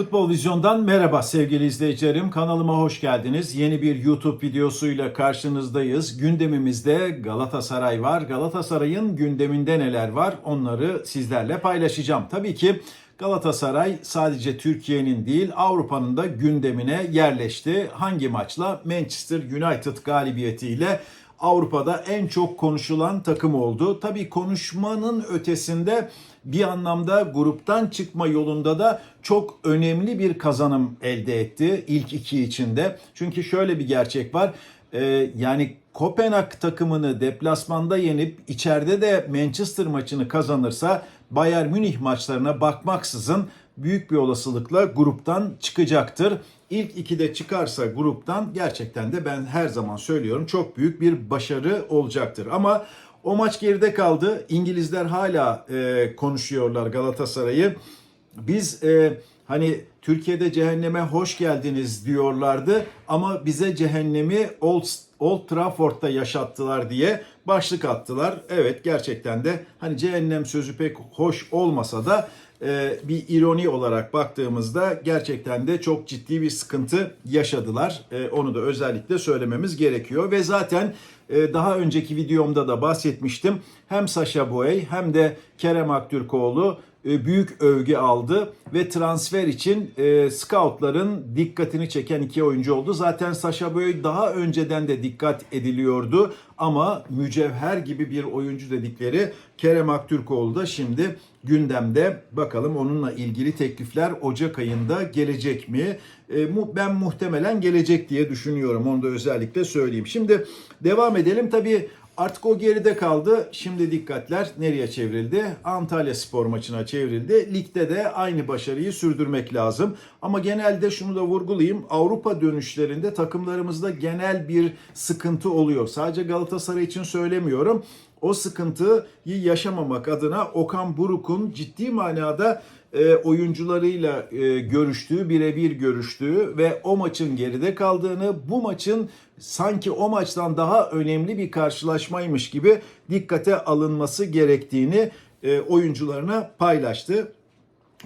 Futbol Vizyon'dan merhaba sevgili izleyicilerim. Kanalıma hoş geldiniz. Yeni bir YouTube videosuyla karşınızdayız. Gündemimizde Galatasaray var. Galatasaray'ın gündeminde neler var onları sizlerle paylaşacağım. Tabii ki Galatasaray sadece Türkiye'nin değil Avrupa'nın da gündemine yerleşti. Hangi maçla? Manchester United galibiyetiyle Avrupa'da en çok konuşulan takım oldu. Tabii konuşmanın ötesinde bir anlamda gruptan çıkma yolunda da çok önemli bir kazanım elde etti ilk iki içinde. Çünkü şöyle bir gerçek var. Ee, yani Kopenhag takımını deplasmanda yenip içeride de Manchester maçını kazanırsa Bayern Münih maçlarına bakmaksızın büyük bir olasılıkla gruptan çıkacaktır. İlk ikide çıkarsa gruptan gerçekten de ben her zaman söylüyorum çok büyük bir başarı olacaktır. Ama o maç geride kaldı. İngilizler hala e, konuşuyorlar Galatasaray'ı. Biz e, hani Türkiye'de cehenneme hoş geldiniz diyorlardı ama bize cehennemi Old, Old Trafford'da yaşattılar diye başlık attılar. Evet gerçekten de hani cehennem sözü pek hoş olmasa da bir ironi olarak baktığımızda gerçekten de çok ciddi bir sıkıntı yaşadılar. E, onu da özellikle söylememiz gerekiyor ve zaten daha önceki videomda da bahsetmiştim. Hem Sasha Boey hem de Kerem Aktürkoğlu e, büyük övgü aldı ve transfer için e, scoutların dikkatini çeken iki oyuncu oldu. Zaten Sasha Boey daha önceden de dikkat ediliyordu ama mücevher gibi bir oyuncu dedikleri Kerem Aktürkoğlu da şimdi gündemde. Bakalım onunla ilgili teklifler Ocak ayında gelecek mi? E, ben muhtemelen gelecek diye düşünüyorum. Onu da özellikle söyleyeyim. Şimdi devam edelim. Tabii Artık o geride kaldı. Şimdi dikkatler nereye çevrildi? Antalya Spor maçına çevrildi. Ligde de aynı başarıyı sürdürmek lazım. Ama genelde şunu da vurgulayayım. Avrupa dönüşlerinde takımlarımızda genel bir sıkıntı oluyor. Sadece Galatasaray için söylemiyorum. O sıkıntıyı yaşamamak adına Okan Buruk'un ciddi manada e, oyuncularıyla e, görüştüğü, birebir görüştüğü ve o maçın geride kaldığını, bu maçın sanki o maçtan daha önemli bir karşılaşmaymış gibi dikkate alınması gerektiğini e, oyuncularına paylaştı.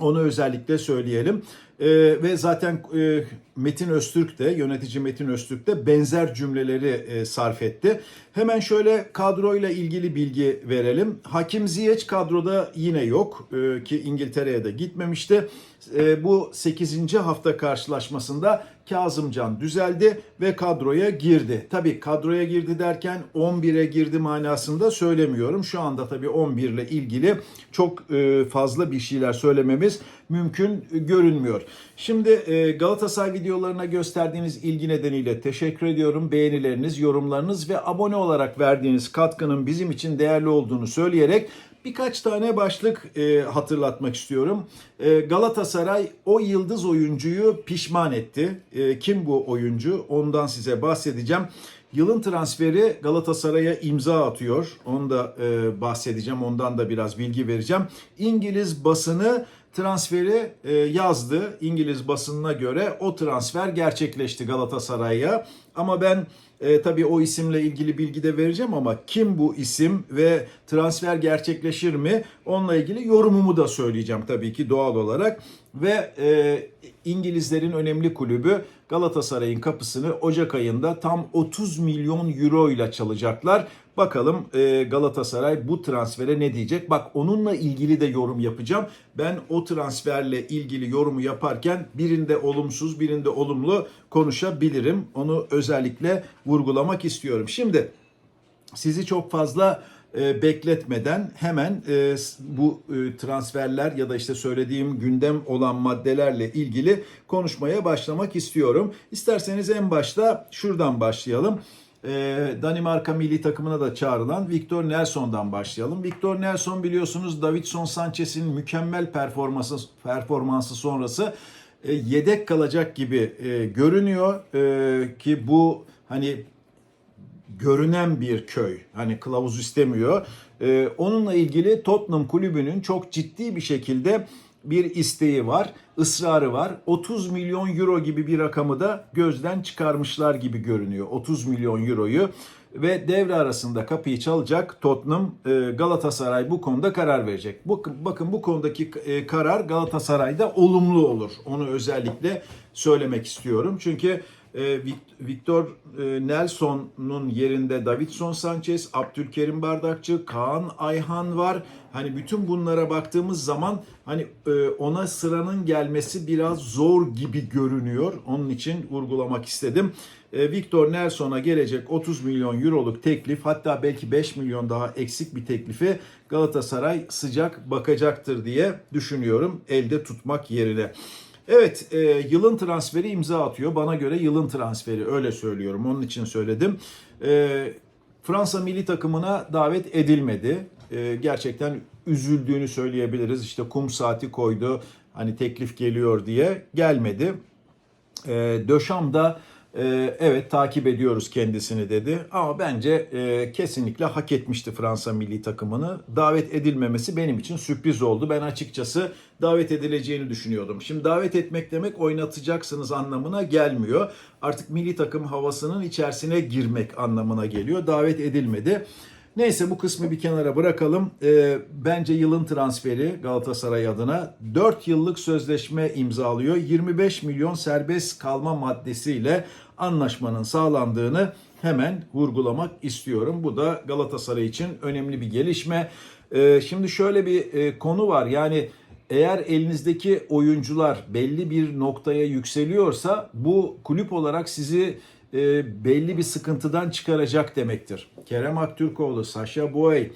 Onu özellikle söyleyelim. Ee, ve zaten e, Metin Öztürk de yönetici Metin Öztürk de benzer cümleleri e, sarf etti. Hemen şöyle kadroyla ilgili bilgi verelim. Hakim Ziyech kadroda yine yok e, ki İngiltere'ye de gitmemişti. E, bu 8. hafta karşılaşmasında Kazımcan düzeldi ve kadroya girdi. Tabii kadroya girdi derken 11'e girdi manasında söylemiyorum. Şu anda tabii 11 ile ilgili çok e, fazla bir şeyler söylememiz mümkün görünmüyor. Şimdi e, Galatasaray videolarına gösterdiğiniz ilgi nedeniyle teşekkür ediyorum. Beğenileriniz, yorumlarınız ve abone olarak verdiğiniz katkının bizim için değerli olduğunu söyleyerek Birkaç tane başlık e, hatırlatmak istiyorum. E, Galatasaray o yıldız oyuncuyu pişman etti. Kim bu oyuncu? Ondan size bahsedeceğim. Yılın transferi Galatasaray'a imza atıyor. Onu da e, bahsedeceğim. Ondan da biraz bilgi vereceğim. İngiliz basını transferi e, yazdı. İngiliz basınına göre o transfer gerçekleşti Galatasaray'a. Ama ben e, tabii o isimle ilgili bilgi de vereceğim ama kim bu isim ve transfer gerçekleşir mi? Onunla ilgili yorumumu da söyleyeceğim tabii ki doğal olarak. Ve e, İngilizlerin önemli kulübü Galatasaray'ın kapısını Ocak ayında tam 30 milyon euro ile çalacaklar. Bakalım e, Galatasaray bu transfere ne diyecek? Bak onunla ilgili de yorum yapacağım. Ben o transferle ilgili yorumu yaparken birinde olumsuz birinde olumlu konuşabilirim. Onu özellikle vurgulamak istiyorum. Şimdi sizi çok fazla e, bekletmeden hemen e, bu e, transferler ya da işte söylediğim gündem olan maddelerle ilgili konuşmaya başlamak istiyorum. İsterseniz en başta şuradan başlayalım. Danimarka milli takımına da çağrılan Victor Nelson'dan başlayalım. Victor Nelson biliyorsunuz Davidson Sanchez'in mükemmel performansı performansı sonrası yedek kalacak gibi görünüyor ki bu hani görünen bir köy. Hani kılavuz istemiyor. Ee, onunla ilgili Tottenham kulübünün çok ciddi bir şekilde bir isteği var, ısrarı var. 30 milyon euro gibi bir rakamı da gözden çıkarmışlar gibi görünüyor. 30 milyon euroyu ve devre arasında kapıyı çalacak Tottenham e, Galatasaray bu konuda karar verecek. Bakın, bakın bu konudaki e, karar Galatasaray'da olumlu olur. Onu özellikle söylemek istiyorum. Çünkü Victor e, Nelson'un yerinde Davidson Sanchez, Abdülkerim Bardakçı, Kaan Ayhan var. Hani bütün bunlara baktığımız zaman hani e, ona sıranın gelmesi biraz zor gibi görünüyor. Onun için vurgulamak istedim. E, Victor Nelson'a gelecek 30 milyon euroluk teklif hatta belki 5 milyon daha eksik bir teklifi Galatasaray sıcak bakacaktır diye düşünüyorum elde tutmak yerine. Evet, e, yılın transferi imza atıyor. Bana göre yılın transferi öyle söylüyorum. Onun için söyledim. E, Fransa milli takımına davet edilmedi. E, gerçekten üzüldüğünü söyleyebiliriz. İşte kum saati koydu. Hani teklif geliyor diye gelmedi. E, Döşam da e, evet takip ediyoruz kendisini dedi. Ama bence e, kesinlikle hak etmişti Fransa milli takımını. Davet edilmemesi benim için sürpriz oldu. Ben açıkçası davet edileceğini düşünüyordum. Şimdi davet etmek demek oynatacaksınız anlamına gelmiyor. Artık milli takım havasının içerisine girmek anlamına geliyor. Davet edilmedi. Neyse bu kısmı bir kenara bırakalım. Ee, bence yılın transferi Galatasaray adına 4 yıllık sözleşme imzalıyor. 25 milyon serbest kalma maddesiyle anlaşmanın sağlandığını hemen vurgulamak istiyorum. Bu da Galatasaray için önemli bir gelişme. Ee, şimdi şöyle bir e, konu var. Yani eğer elinizdeki oyuncular belli bir noktaya yükseliyorsa bu kulüp olarak sizi e, belli bir sıkıntıdan çıkaracak demektir. Kerem Aktürkoğlu, Sasha Boy,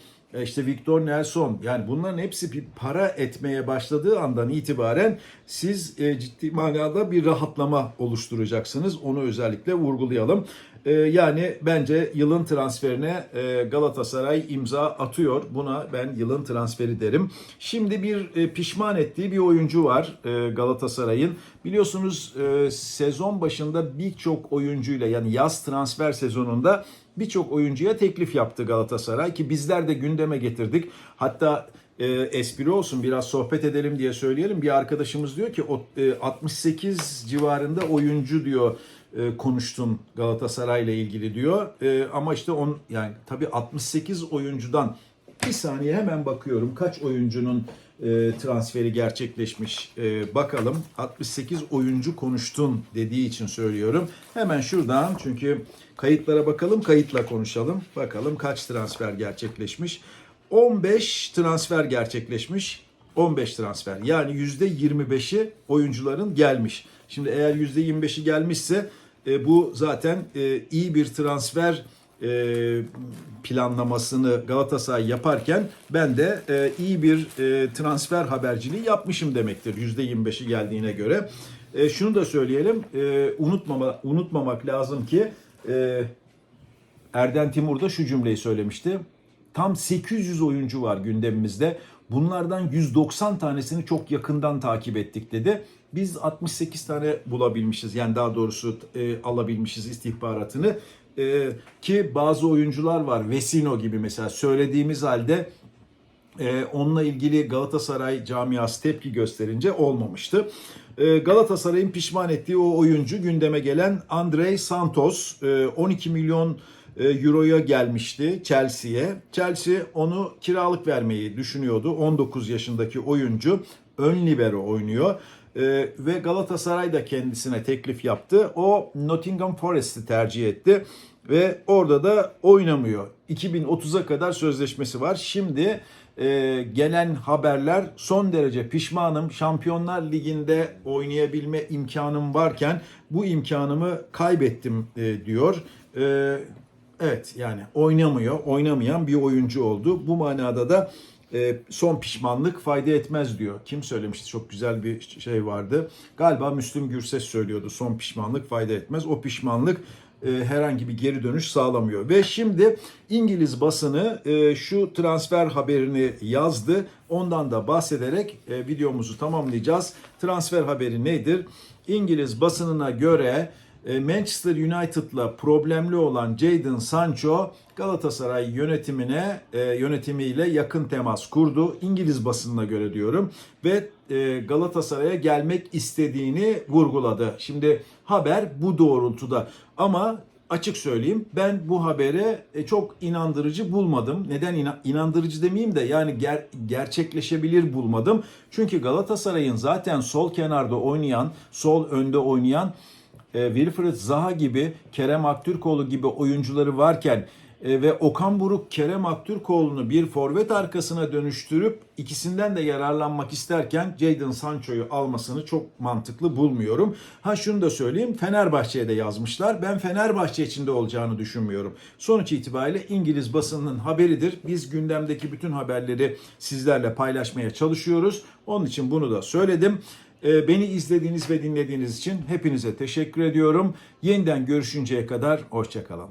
işte Victor Nelson yani bunların hepsi bir para etmeye başladığı andan itibaren siz e, ciddi manada bir rahatlama oluşturacaksınız. Onu özellikle vurgulayalım. E, yani bence yılın transferine e, Galatasaray imza atıyor. Buna ben yılın transferi derim. Şimdi bir e, pişman ettiği bir oyuncu var e, Galatasaray'ın. Biliyorsunuz sezon başında birçok oyuncuyla yani yaz transfer sezonunda birçok oyuncuya teklif yaptı Galatasaray ki bizler de gündeme getirdik. Hatta e, espri olsun biraz sohbet edelim diye söyleyelim. Bir arkadaşımız diyor ki o, e, 68 civarında oyuncu diyor e, konuştun Galatasaray ile ilgili diyor. E, ama işte on yani tabii 68 oyuncudan bir saniye hemen bakıyorum kaç oyuncunun e, transferi gerçekleşmiş E, bakalım 68 oyuncu konuştun dediği için söylüyorum. Hemen şuradan çünkü kayıtlara bakalım kayıtla konuşalım. Bakalım kaç transfer gerçekleşmiş. 15 transfer gerçekleşmiş. 15 transfer yani %25'i oyuncuların gelmiş. Şimdi eğer %25'i gelmişse e, bu zaten e, iyi bir transfer e, planlamasını Galatasaray yaparken ben de e, iyi bir e, transfer haberciliği yapmışım demektir %25'i geldiğine göre. E, şunu da söyleyelim e, unutmama, unutmamak lazım ki e, Erden Timur da şu cümleyi söylemişti. Tam 800 oyuncu var gündemimizde. Bunlardan 190 tanesini çok yakından takip ettik dedi. Biz 68 tane bulabilmişiz. Yani daha doğrusu e, alabilmişiz istihbaratını. E, ki bazı oyuncular var. Vesino gibi mesela söylediğimiz halde e, onunla ilgili Galatasaray camiası tepki gösterince olmamıştı. E, Galatasaray'ın pişman ettiği o oyuncu gündeme gelen Andrei Santos e, 12 milyon euroya gelmişti Chelsea'ye. Chelsea onu kiralık vermeyi düşünüyordu. 19 yaşındaki oyuncu ön libero oynuyor. E, ve Galatasaray da kendisine teklif yaptı. O Nottingham Forest'i tercih etti ve orada da oynamıyor. 2030'a kadar sözleşmesi var. Şimdi e, gelen haberler son derece pişmanım. Şampiyonlar Ligi'nde oynayabilme imkanım varken bu imkanımı kaybettim e, diyor. E, evet yani oynamıyor, oynamayan bir oyuncu oldu. Bu manada da e, son pişmanlık fayda etmez diyor. Kim söylemişti? Çok güzel bir şey vardı. Galiba Müslüm Gürses söylüyordu. Son pişmanlık fayda etmez. O pişmanlık e, herhangi bir geri dönüş sağlamıyor. Ve şimdi İngiliz basını e, şu transfer haberini yazdı. Ondan da bahsederek e, videomuzu tamamlayacağız. Transfer haberi nedir? İngiliz basınına göre Manchester United'la problemli olan Jadon Sancho Galatasaray yönetimine e, yönetimiyle yakın temas kurdu. İngiliz basınına göre diyorum ve e, Galatasaray'a gelmek istediğini vurguladı. Şimdi haber bu doğrultuda ama açık söyleyeyim ben bu habere e, çok inandırıcı bulmadım. Neden ina- inandırıcı demeyeyim de yani ger- gerçekleşebilir bulmadım. Çünkü Galatasaray'ın zaten sol kenarda oynayan, sol önde oynayan e, Wilfried Zaha gibi, Kerem Aktürkoğlu gibi oyuncuları varken e, ve Okan Buruk Kerem Aktürkoğlu'nu bir forvet arkasına dönüştürüp ikisinden de yararlanmak isterken Jadon Sancho'yu almasını çok mantıklı bulmuyorum. Ha şunu da söyleyeyim Fenerbahçe'ye de yazmışlar. Ben Fenerbahçe içinde olacağını düşünmüyorum. Sonuç itibariyle İngiliz basınının haberidir. Biz gündemdeki bütün haberleri sizlerle paylaşmaya çalışıyoruz. Onun için bunu da söyledim. Ee, Beni izlediğiniz ve dinlediğiniz için hepinize teşekkür ediyorum. Yeniden görüşünceye kadar hoşçakalın.